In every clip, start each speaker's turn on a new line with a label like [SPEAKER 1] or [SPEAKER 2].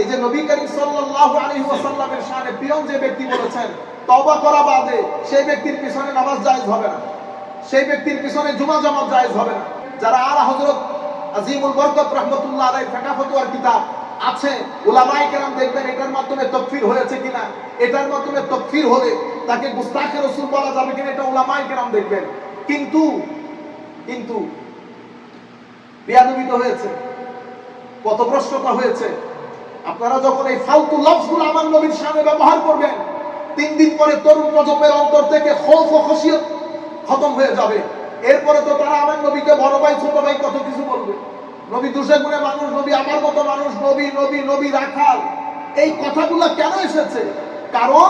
[SPEAKER 1] এই যে নবী করিম সাল্লাল্লাহু আলাইহি ওয়াসাল্লামের শানে পিয়ন যে ব্যক্তি বলেছেন, তওবা করা বাদে সেই ব্যক্তির পিছনে নামাজ জায়েজ হবে না। সেই ব্যক্তির পিছনে জুমা জামাত জায়েজ হবে না। যারা আলা হযরত আজিমুল বরকত রাহমাতুল্লাহ আলাইহি ফিকহ ফতোয়ার কিতাব আছে, উলামায়ে কেরাম দেখবেন এটার মাধ্যমে তাকফীর হয়েছে কিনা, এটার মাধ্যমে তাকফীর হলে তাকে গুস্তাখে রাসূল বলা যাবে কিনা এটা উলামায়ে কেরাম দেখবেন। কিন্তু কিন্তু, বিয়াদবিত হয়েছে, পথভ্রষ্টতা হয়েছে আপনারা যখন এই ফালতু লফজগুলো আমার নবীর সামনে ব্যবহার করবেন, তিন দিন পরে তরুণ প্রজন্মের অন্তর থেকে খৌফ ও খসিয়ত খতম হয়ে যাবে। এরপরে তো তারা আমার নবীকে বড় ভাই, ছোট ভাই কত কিছু বলবে? নবী দুষে গুণে মানুষ, নবী আমার মতো মানুষ, নবী নবী নবী রাখাল। এই কথাগুলো কেন এসেছে? কারণ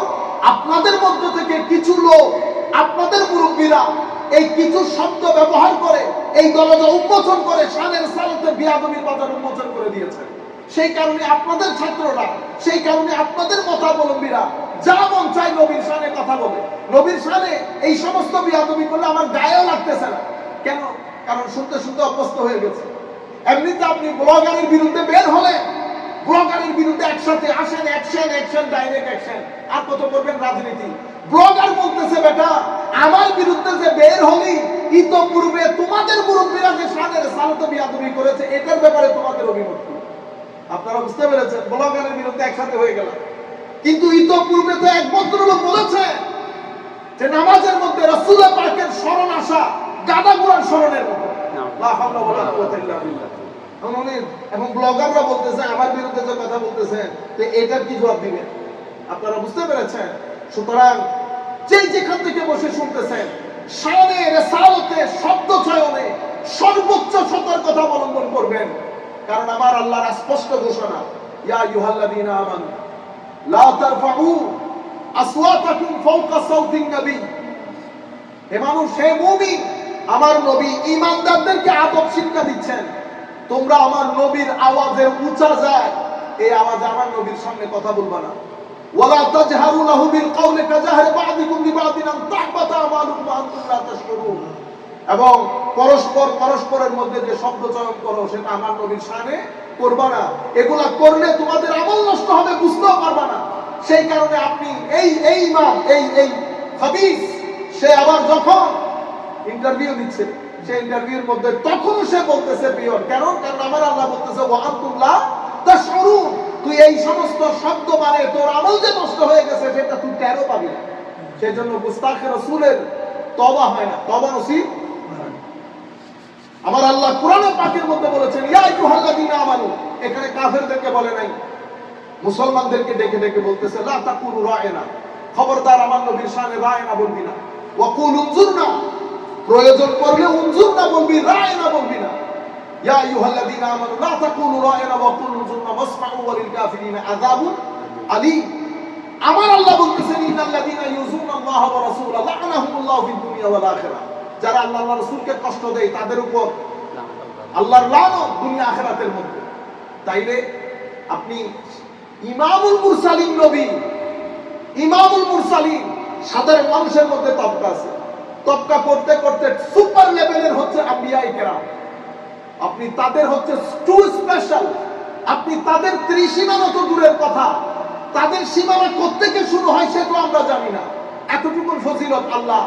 [SPEAKER 1] আপনাদের মধ্য থেকে কিছু লোক, আপনাদের মুরব্বীরা এই কিছু শব্দ ব্যবহার করে এই দরজা উন্মোচন করে শানের সালতে বিয়াদবির বাজার উন্মোচন করে দিয়েছে। সেই কারণে আপনাদের ছাত্ররা, সেই কারণে আপনাদের মতাবলম্বীরা যা মন চায় নবীর শানে কথা বলে। নবীর শানে এই সমস্ত বিয়াদবি করলে আমার গায়েও লাগতেছে না। কেন? কারণ শুনতে শুনতে অভ্যস্ত হয়ে গেছে। এমনিতে আপনি ব্লগারের বিরুদ্ধে বের হলে, ব্লগারের বিরুদ্ধে একসাথে আসেন অ্যাকশন অ্যাকশন ডাইরেক্ট অ্যাকশন আর কত করবেন রাজনীতি? ব্লগার বলতেছে, বেটা, আমার বিরুদ্ধে যে বের হলি, ইতপূর্বে তোমাদের মুরব্বীরা যে সাদের সালতে বিয়াদবি করেছে, এটার ব্যাপারে তোমাদের অভিমত? আপনারা বুঝতে পেরেছেন ব্লগারের বিরুদ্ধে একসাথে হয়ে গেল কিন্তু ইতপূর্বে তো এক ভদ্রলোক বলেছে যে নামাজের মধ্যে রাসূলের পাকের স্মরণ আসা গাদা গুড়ার স্মরণের মতো। এবং ব্লগাররা বলতেছে আমার বিরুদ্ধে যে কথা বলতেছেন তো এটার কি জবাব দিবেন আপনারা বুঝতে পেরেছেন? সুতরাং যেই যেখান থেকে বসে শুনতেছেন শানে রেসালতে শব্দ চয়নে সর্বোচ্চ সতর্কতা অবলম্বন করবেন। কারণ আমার আল্লাহর স্পষ্ট ঘোষণা, ইয়া আইয়ুহাল্লাযীনা আমানু, লা তারফাউ আসওয়াতাকুম ফাওকা নবী। হে মানুষ, হে মুমিন, আমার নবী ইমানদারদেরকে আদব শিক্ষা দিচ্ছেন। তোমরা আমার নবীর আওয়াজে উঁচা যায়, এই আওয়াজে আমার নবীর সামনে কথা বলবা না। ওয়ালা তাজহারু লাহু বিল কওলি কাজাহরি বা'দিকুম লিবা'দিন আন তাহবাতা আমালুকুম আনতুম লা তাশকুরুন। এবং পরস্পর পরস্পরের মধ্যে যে শব্দ চয়ন করো সেটা আমার নবীর সামনে করবা না। এগুলা করলে তোমাদের আমল নষ্ট হবে, বুঝতেও পারবা না। সেই কারণে আপনি এই এই ইমাম, এই এই হাদিস, সে আবার যখন ইন্টারভিউ দিচ্ছে সেই ইন্টারভিউর মধ্যে তখনও সে বলতেছে পিয়ন কেন? কারণ আমার আল্লাহ বলতেছে ওয়াহাতুল্লাহ তা সরু তুই এই সমস্ত শব্দ মানে তোর আমল যে নষ্ট হয়ে গেছে, সেটা তুই টেরো পাবি না? সেই জন্য গুস্তাখে রসুলের তবা হয় না। তবা নসিব আমার আল্লাহ কোরআন পাকের মধ্যে বলেছেন, ইয়া আমানু। এখানে কাফেরদেরকে বলে নাই। মুসলমানদেরকে ডেকে ডেকে বলতেছে রায়না। খবরদার আমার নবীর শানে রায়না বলবি না। ওয়াকুল উনজুরনা। প্রয়োজন পড়লে উনজুরনা বলবি, রায়না বলবি না। ইয়া আইয়ুহাল্লাযীনা আমানু, লা তাকুলু রায়না ওয়াকুল উনজুরনা ওয়াসমাউ ওয়ালিল কাফিরিনা আযাবুন আলীম। আমার আল্লাহ বলতেছেন, ইন্নাল্লাযীনা আল্লাহ ওয়া রাসূলাহু, লা'নাহুমুল্লাহু ফিদ দুনিয়া ওয়াল আখিরাহ। যারা আল্লাহ আল্লাহ রাসূলকে কষ্ট দেয়, তাদের উপর আল্লাহর দুনিয়া আখিরাতের মধ্যে। তাইলে আপনি ইমামুল মুরসালিন নবী, ইমামুল মুরসালিন সাধারণ মানুষের মধ্যে তবকা আছে। তবকা করতে করতে সুপার লেভেলের হচ্ছে আম্বিয়া ইকরাম। আপনি তাদের হচ্ছে টু স্পেশাল। আপনি তাদের ত্রিসীমানা তো দূরের কথা। তাদের সীমানা কোত্থেকে শুরু হয় সে তো আমরা জানি না। এতটুকু ফজিলত আল্লাহ।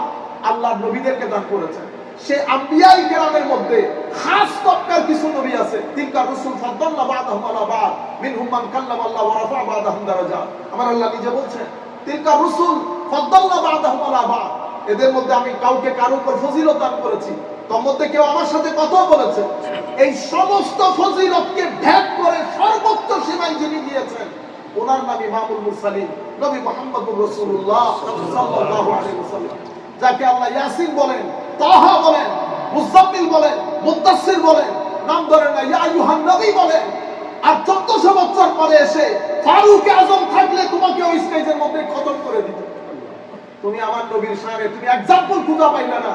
[SPEAKER 1] আল্লাহ নবীদেরকে দান করেছেন। সে আম্বিয়াই কেরামের মধ্যে খাস তবকার কিছু নবী আছে। তিনকা রসুল বাদ ওয়া রাফা আমার আল্লাহ নিজে বলছেন তিনকা রসুল বাদ। এদের মধ্যে আমি কাউকে কারও উপর ফজিলত দান করেছি। কেউ আমার সাথে কথা বলেছে। এই সমস্ত ফজিলতকে ভেদ করে সর্বোচ্চ সীমায় যিনি দিয়েছেন, ওনার নাম ইমামুল মুরসালিন, নবী মুহাম্মদুর সাল্লাল্লাহু আলাইহি ওয়াসাল্লাম। যাকে আল্লাহ ইয়াসিন বলেন, তাহা বলেন, মুজাম্মিল বলেন, মুদাসসির বলেন, নাম ধরেন না, ইয়া আইয়ুহান নবী বলেন। আর 1400 বছর পরে এসে ফারুক আজম থাকলে তোমাকে ওই স্টেজের মধ্যে খতম করে দিত। তুমি আমার নবীর শানে তুমি এক্সাম্পল খুঁজা পাইলে না।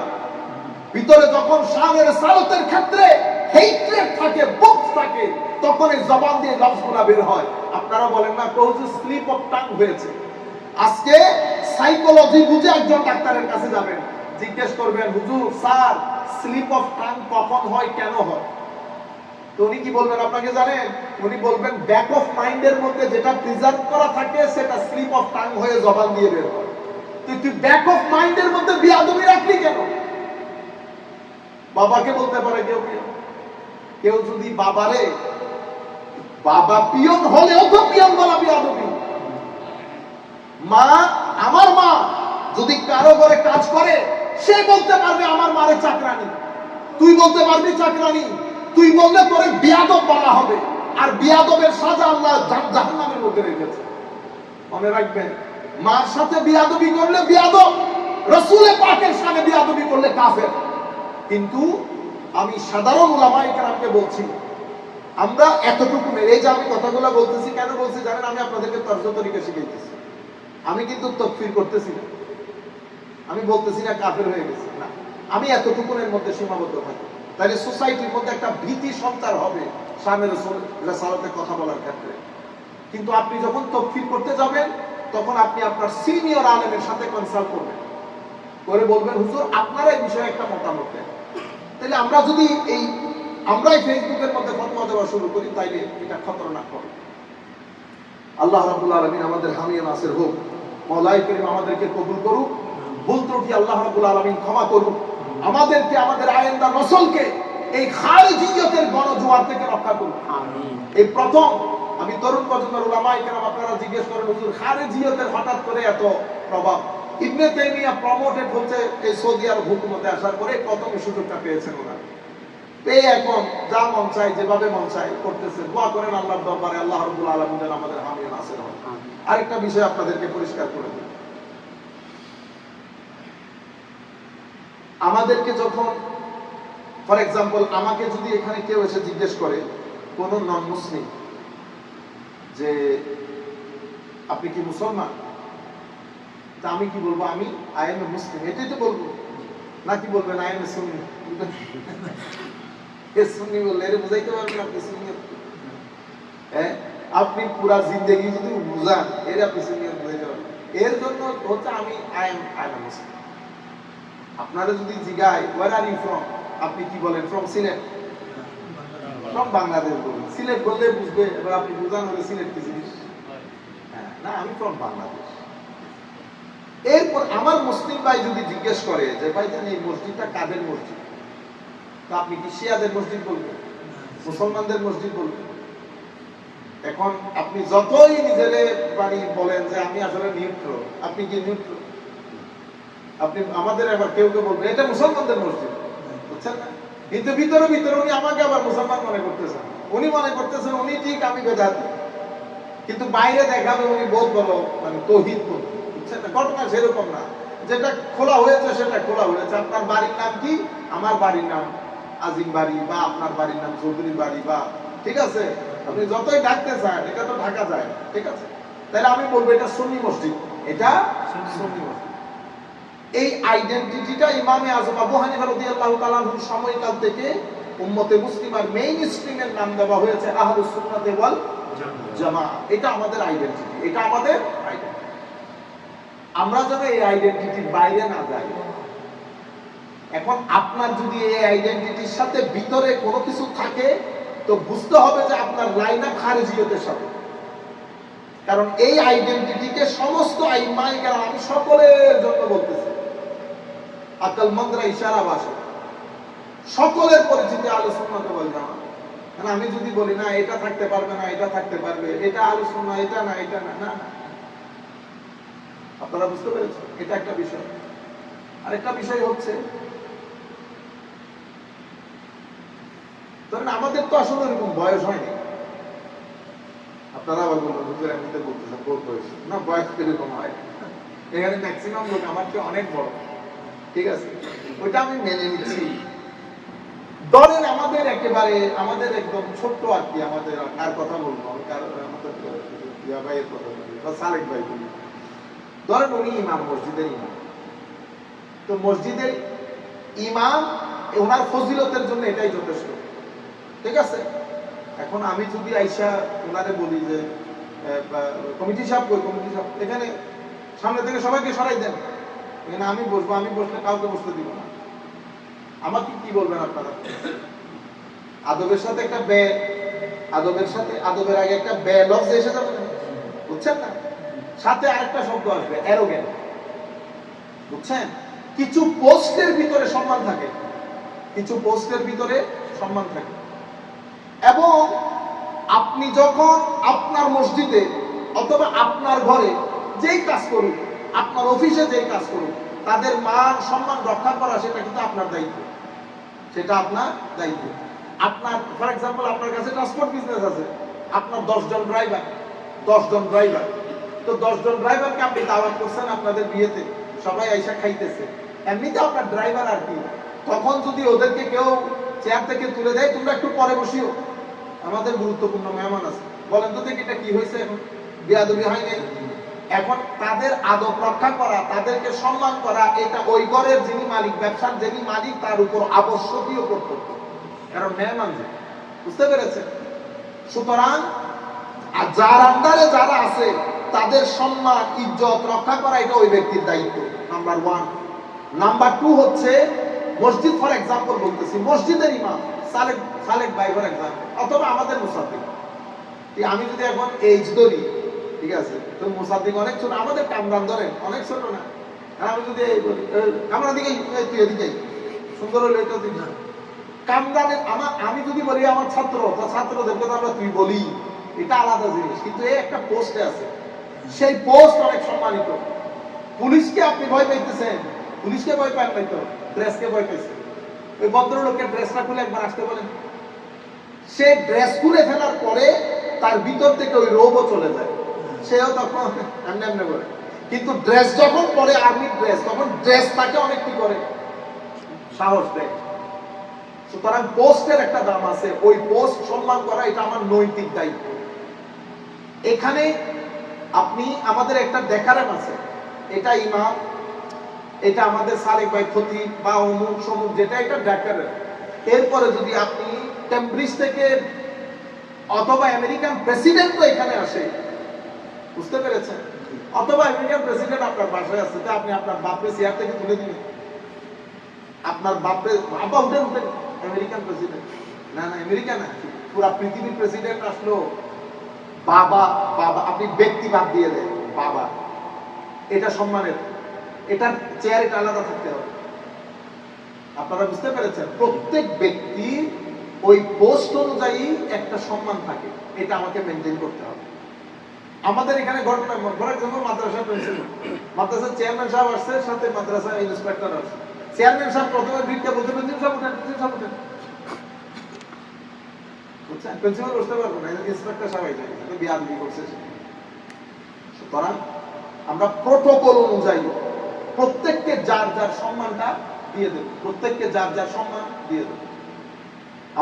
[SPEAKER 1] ভিতরে যখন সাহের সালতের ক্ষেত্রে হেইট্রেড থাকে বুক থাকে তখন এই জবান দিয়ে লফজগুলা বের হয়। আপনারা বলেন না যে স্লিপ অফ টাং হয়েছে। আজকে সাইকোলজি বুঝে একজন ডাক্তারের কাছে যাবেন। জিজ্ঞেস করবেন, হুজুর, স্যার স্লিপ অফ টাং কখন হয়, কেন হয়? তো উনি কি বলবেন আপনাকে জানেন? উনি বলবেন ব্যাক অফ মাইন্ডের মধ্যে যেটা প্রিজার্ভ করা থাকে, সেটা স্লিপ অফ টাং হয়ে জবান দিয়ে বের হয়। তুই তুই ব্যাক অফ মাইন্ডের মধ্যে বিয়াদবি রাখলি কেন? বাবাকে বলতে পারে কেউ কেউ কেউ যদি বাবারে, বাবা পিয়ন হলেও তো পিয়ন বলা বিয়াদবি। মা, আমার মা যদি কারও ঘরে কাজ করে, সে বলতে পারবে আমার মারে চাকরানি। তুই বলতে পারবি চাকরানি। তুই বললে তোরে বিয়াদব বলা হবে। আর বিয়াদবের সাজা আল্লাহ জাহ- জাহান্নামের মধ্যে রেখেছে। মনে রাখবেন, মার সাথে বিয়াদবি করলে বিয়াদব রসুলে পাকের সামনে বিয়াদবি করলে কাফের। কিন্তু আমি সাধারণ ওলামাই কেরামকে বলছি, আমরা এতটুকু এই যে আমি কথাগুলো বলতেছি, কেন বলছি জানেন? আমি আপনাদেরকে তর্জ তরিকা শিখাইতেছি। আমি কিন্তু তকফির করতেছি না। আমি বলতেছি না কাফের হয়ে গেছে, না। আমি এতটুকুনের মধ্যে সীমাবদ্ধ থাকি তাহলে সোসাইটির মধ্যে একটা ভীতি সঞ্চার হবে সামনের সালাতে কথা বলার ক্ষেত্রে। কিন্তু আপনি যখন তকফির করতে যাবেন, তখন আপনি আপনার সিনিয়র আলেমের সাথে কনসাল্ট করবেন। করে বলবেন, হুজুর, আপনার এই বিষয়ে একটা মতামত দেন। তাহলে আমরা যদি এই আমরাই ফেসবুকের মধ্যে ফতোয়া দেওয়া শুরু করি, তাইলে এটা খতরনাক হবে। আল্লাহ রাব্বুল আলামিন আমাদের হামিয়া নাসির হোক। মাওলাই করিম আমাদেরকে কবুল করুক ভুল ত্রুটি আল্লাহ রাব্বুল আলামিন ক্ষমা করুক। আমাদেরকে আমাদের আয়েন্দা নসলকে এই খারিজিয়তের গণজোয়ার থেকে রক্ষা করুক। এই প্রথম আমি তরুণ প্রজন্মের উলামায়ে কেরাম আপনারা জিজ্ঞেস করেন হুজুর খারিজিয়তের হঠাৎ করে এত প্রভাব? ইবনে তাইমিয়া প্রমোটেড হচ্ছে এই সৌদি আরব হুকুমতে আসার পরে প্রথম সুযোগটা পেয়েছেন ওনারা। পেয়ে এখন যা মন চাই যেভাবে মন চাই করতেছে। দোয়া করেন আল্লাহর দরবারে আল্লাহ রাব্বুল আলামিন আমাদের হামিয়া নাসির হন। আরেকটা বিষয় আপনাদেরকে পরিষ্কার করে দিই। আমাদেরকে যখন ফর এক্সাম্পল আমাকে যদি এখানে কেউ এসে জিজ্ঞেস করে কোন নন মুসলিম যে আপনি কি মুসলমান? তা আমি কি বলব? আমি আই এম এ মুসলিম এটাই তো বলব। নাকি বলবেন আই এম এ সুন্নি সুন্নি বললে এর বুঝাইতে পারবেন আপনি সুন্নি হ্যাঁ? আপনি পুরা জিন্দগি যদি বুঝান এর আপনি সুন্নি বুঝাইতে পারবেন। এর জন্য হচ্ছে আমি আই এম আই এম আপনারা যদি ওয়ার আর ইউ ফ্রম আপনি কি বলেন ফ্রম সিলেট ফ্রম বাংলাদেশ বলুন। সিলেট বললে বুঝবে এবার আপনি বুঝান হলে সিলেট কি জিনিস? হ্যাঁ, না আমি ফ্রম বাংলাদেশ এরপর আমার মুসলিম ভাই যদি জিজ্ঞেস করে যে ভাই জান এই মসজিদটা কাদের মসজিদ? আপনি কি শিয়াদের মসজিদ বলবেন? মুসলমানদের মসজিদ বলবেন? এখন আপনি যতই নিজের বাড়ি বলেন যে আমি আসলে নিউট্র আপনি কি নিউট্র আপনি আমাদের আবার কেউ কেউ বলবেন এটা মুসলমানদের মসজিদ। বুঝছেন না? কিন্তু ভিতরে ভিতরে উনি আমাকে আবার মুসলমান মনে করতেছেন। উনি মনে করতেছেন উনি ঠিক আমি বেদাতি কিন্তু বাইরে দেখাবে উনি বোধ বলো মানে তৌহিদ করবে বুঝছেন না? ঘটনা সেরকম না। যেটা খোলা হয়েছে, সেটা খোলা হয়েছে। আপনার বাড়ির নাম কি? আমার বাড়ির নাম আজিম বাড়ি বা আপনার বাড়ির নাম চৌধুরী বাড়ি বা ঠিক আছে? আপনি যতই ডাকতে চান এটা তো ঢাকা যায় ঠিক আছে? তাহলে আমি বলব এটা সুন্নি মসজিদ। এটা সুন্নি মসজিদ। এই আইডেন্টিটিটা ইমামে আজম আবু হানিফা রাদিয়াল্লাহু তাআলার সময়কাল থেকে উম্মতে মুসলিমার মেইন স্ট্রিমের নাম দেওয়া হয়েছে আহলুস সুন্নাতে ওয়াল জামা। এটা আমাদের আইডেন্টিটি এটা আমাদের আইডেন্টিটি আমরা যেন এই আইডেন্টিটির বাইরে না যাই এখন আপনার যদি এই আইডেন্টিটির সাথে ভিতরে কোনো কিছু থাকে, তো বুঝতে হবে যে আপনার লাইন খারেজিয়তের সাথে। কারণ এই আইডেন্টিটিকে সমস্ত আইমাই কারণ আমি সকলের জন্য বলতেছি, আকাল মন্দ্রা ইশারা ভাষা। সকলের পরিচিতি আলোচনা বল জামা কারণ আমি যদি বলি, না, এটা থাকতে পারবে না, এটা থাকতে পারবে, এটা আলোচনা এটা না এটা না না। আপনারা বুঝতে পেরেছেন? এটা একটা বিষয়। আরেকটা বিষয় হচ্ছে ধরেন আমাদের তো আসলে এরকম বয়স হয়নি। আপনারা আবার বলবেন, হুজুর এমনিতে বলতেছেন বহুত বয়স না, বয়স এরকম হয়। এখানে ম্যাক্সিমাম লোক আমার চেয়ে অনেক বড়। ঠিক আছে? ওইটা আমি মেনে নিচ্ছি। ধরেন আমাদের একেবারে, আমাদের একদম ছোট্ট আর কি, আমাদের কার কথা বলব? আমি কার, আমাদের ইয়া ভাইয়ের কথা বলি, বা সালেক ভাই বলি। ধরেন উনি ইমাম, মসজিদের ইমাম। তো মসজিদের ইমাম, ওনার ফজিলতের জন্য এটাই যথেষ্ট। ঠিক আছে? এখন আমি যদি আইসা ওনারে বলি যে কমিটি সাহেব কই, কমিটি সাহেব, এখানে সামনে থেকে সবাইকে সরাই দেন। এখানে আমি বসবো, আমি বসলে কাউকে বসতে দিব না। আমাকে কি বলবেন আপনারা? আদবের সাথে একটা বে, আদবের সাথে, আদবের আগে একটা বে লফজ এসে যাবে বুঝছেন না? সাথে আরেকটা শব্দ আসবে অ্যারোগেন্ট বুঝছেন? কিছু পোস্টের ভিতরে সম্মান থাকে। কিছু পোস্টের ভিতরে সম্মান থাকে। এবং আপনি যখন আপনার মসজিদে অথবা আপনার ঘরে যেই কাজ করুন, আপনার অফিসে যেই কাজ করুন, তাদের মান সম্মান রক্ষা করা সেটা কিন্তু আপনার দায়িত্ব। সেটা আপনার দায়িত্ব। আপনার ফর এক্সাম্পল আপনার কাছে ট্রান্সপোর্ট বিজনেস আছে। আপনার দশজন ড্রাইভার দশজন ড্রাইভার তো দশজন ড্রাইভারকে আপনি দাওয়াত করছেন আপনাদের বিয়েতে, সবাই আইসা খাইতেছে। এমনিতে আপনার ড্রাইভার আর কি। তখন যদি ওদেরকে কেউ চেয়ার থেকে তুলে দেয়, তোমরা একটু পরে বসিও। আমাদের গুরুত্বপূর্ণ মেহমান আছে। বলেন তো দেখি এটা কি হয়েছে এখন? বিয়াদবি হয় নাই এখন তাদের আদব রক্ষা করা, তাদেরকে সম্মান করা, এটা ওই ঘরের যিনি মালিক, ব্যবসার যিনি মালিক, তার উপর আবশ্যকীয় কর্তব্য। কারণ মেহমান যে, বুঝতে পেরেছেন? সুতরাং, আর যার আন্ডারে যারা আছে, তাদের সম্মান, ইজ্জত রক্ষা করা, এটা ওই ব্যক্তির দায়িত্ব। নাম্বার ওয়ান নাম্বার টু হচ্ছে মসজিদ ফর এক্সাম্পল বলতেছি, মসজিদের ইমাম, সালেক সালেক ভাই ফর এক্সাম্পল অথবা আমাদের মুসাফির আমি যদি এখন এইজ ধরি ঠিক আছে, তো মুসাফিক অনেক ছোট, আমাদের কামরান ধরেন, অনেক ছোট না। আর আমি যদি এই কামরান দিকে তুই এদিকে সুন্দর হলে এটা তুই। কামরানের আমার, আমি যদি বলি আমার ছাত্র, তো ছাত্রদেরকে তো আমরা তুই বলি। এটা আলাদা জিনিস, কিন্তু এই একটা পোস্টে আছে। সেই পোস্ট অনেক সম্মানিত। পুলিশকে আপনি ভয় পাইতেছেন। পুলিশকে ভয় পান নাই তো ড্রেসকে ভয় পাইছে। ওই ভদ্রলোকের ড্রেসটা খুলে একবার আসতে বলেন। সে ড্রেস খুলে ফেলার পরে তার ভিতর থেকে ওই রোগও চলে যায়। সেও তখন এমনি এমনি করে। কিন্তু ড্রেস যখন পরে আর্মির ড্রেস, তখন ড্রেস তাকে অনেক কি করে? সাহস দেয়। সুতরাং পোস্টের একটা দাম আছে। ওই পোস্ট সম্মান করা এটা আমার নৈতিক দায়িত্ব। এখানে আপনি আমাদের একটা দেখারেন আছে। এটা ইমাম এটা আমাদের সালেক ভাই ক্ষতি বা অমুক সমুক, যেটা এটা দেখারেন এরপরে যদি আপনি টেম্ব্রিজ থেকে অথবা আমেরিকান প্রেসিডেন্টও এখানে আসে, বুঝতে পেরেছেন? অথবা আমেরিকান প্রেসিডেন্ট আপনার বাসায় আসছে, তো আপনি আপনার বাপরে চেয়ার থেকে তুলে দিবেন। আপনার বাপরে বাবা উঠেন উঠেন আমেরিকান প্রেসিডেন্ট না না, আমেরিকা না, পুরা পৃথিবীর প্রেসিডেন্ট আসলো। বাবা বাবা, আপনি ব্যক্তি বাদ দিয়ে দেন, বাবা। এটা সম্মানের এটার চেয়ার এটা আলাদা থাকতে হবে। আপনারা বুঝতে পেরেছেন? প্রত্যেক ব্যক্তি ওই পোস্ট অনুযায়ী একটা সম্মান থাকে। এটা আমাকে মেনটেন করতে হবে। আমাদের এখানে ঘটনা ফর এক্সাম্পল মাদ্রাসা প্রিন্সিপাল মাদ্রাসার চেয়ারম্যান সাহেব আসছে, সাথে মাদ্রাসা ইন্সপেক্টর আসছে চেয়ারম্যান সাহেব প্রথমে ভিড়টা বলতে প্রিন্সিপাল সাহেব উঠেন প্রিন্সিপাল সাহেব উঠেন। বুঝছেন? প্রিন্সিপাল বসতে পারব না ইন্সপেক্টর সাহেব বিয়াদ করছে। সুতরাং আমরা প্রোটোকল অনুযায়ী প্রত্যেককে যার যার সম্মানটা দিয়ে দেব। প্রত্যেককে যার যার সম্মান দিয়ে দেব।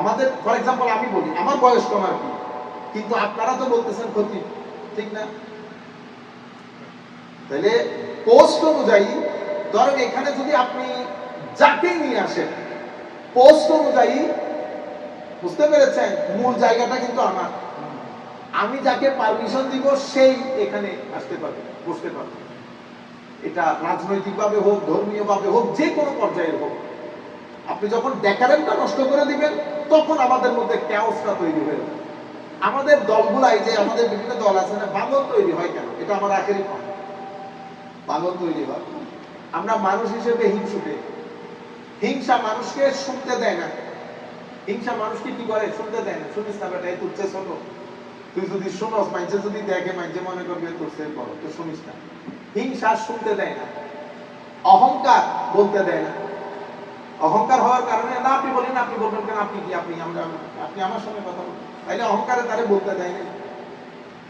[SPEAKER 1] আমাদের ফর এক্সাম্পল আমি বলি, আমার বয়স কম আর কি। কিন্তু আপনারা তো বলতেছেন ক্ষতি, ঠিক না? তাহলে পোস্ট অনুযায়ী ধরেন এখানে যদি আপনি যাকে নিয়ে আসেন পোস্ট অনুযায়ী বুঝতে পেরেছেন? মূল জায়গাটা কিন্তু আমার। আমি যাকে পারমিশন দিব, সেই এখানে আসতে পারবে, বসতে পারবে। এটা রাজনৈতিকভাবে হোক, ধর্মীয়ভাবে হোক, যে কোনো পর্যায়ের হোক, আপনি যখন ডেকারেন্টটা নষ্ট করে দিবেন, তখন আমাদের মধ্যে ক্যাওসটা তৈরি হয়ে যাবে। আমাদের দলগুলাই যে আমাদের বিভিন্ন দল আছে না বাঙল তৈরি হয় কেন? এটা আমার আখেরই কথা বাঙল তৈরি হয়। আমরা মানুষ হিসেবে হিংসুটে হিংসা মানুষকে শুনতে দেয় না। হিংসা মানুষকে কি করে? শুনতে দেয় না। শুনিস না বেটা তুচ্ছে শোনো তুই যদি শোনস মাইনসে যদি দেখে মাইনসে মনে করবে তোর সে বড় তুই শুনিস না। হিংসা শুনতে দেয় না। অহংকার বলতে দেয় না। অহংকার হওয়ার কারণে, না, আপনি বলেন, আপনি বলবেন কেন, আপনি কি, আপনি, আমরা, আপনি আমার সঙ্গে কথা বলুন। তাইলে অহংকারে তারে বলতে দেয় না।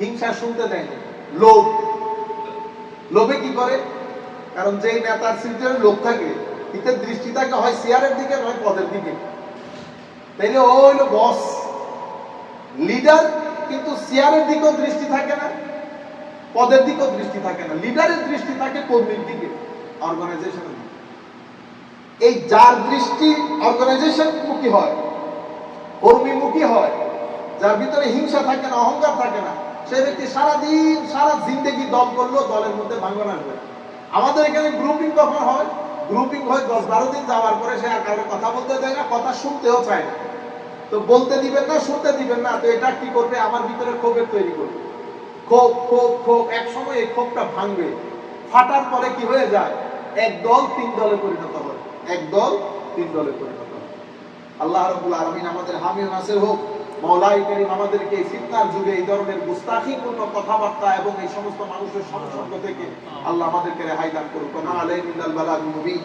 [SPEAKER 1] হিংসা শুনতে দেয় না। লোভ। লোভে কি করে? কারণ যেই নেতার সিটের লোক থাকে, হিতের দৃষ্টি থাকে, হয় চেয়ারের দিকে নয় পদের দিকে। তাইলে ও হইল বস লিডার কিন্তু চেয়ারের দিকেও দৃষ্টি থাকে না, পদের দিকেও দৃষ্টি থাকে না। লিডারের দৃষ্টি থাকে কর্মীর দিকে অর্গানাইজেশনের দিকে। এই যার দৃষ্টি অর্গানাইজেশন মুখী হয়, কর্মীমুখী হয়, যার ভিতরে হিংসা থাকে না, অহংকার থাকে না, সেই ব্যক্তি সারাদিন, সারা জিন্দেগি দল করলেও দলের মধ্যে ভাঙন আসবে। আমাদের এখানে গ্রুপিং কখন হয়? গ্রুপিং হয় দশ বারো দিন যাওয়ার পরে সে আর কাউকে কথা বলতে দেয় না, কথা শুনতেও চায় না। তো বলতে দিবেন না, শুনতে দিবেন না, তো এটা কি করবে? আমার ভিতরে ক্ষোভের তৈরি করবে। ক্ষোভ ক্ষোভ ক্ষোভ এক সময় এই ক্ষোভটা ভাঙবে। ফাটার পরে কি হয়ে যায়? এক দল তিন দলে পরিণত হয়। এক দল তিন দলে পরিণত আল্লাহ রাব্বুল আলামিন আমাদের হামি ও নাসির হোক মাওলাই করিম আমাদেরকে এই ফিতনার যুগে এই ধরনের গুস্তাখিপূর্ণ কথাবার্তা এবং এই সমস্ত মানুষের সংসর্গ থেকে আল্লাহ আমাদেরকে রেহাই দান করুক। মা আলাইহিল বালাগুল মুবিন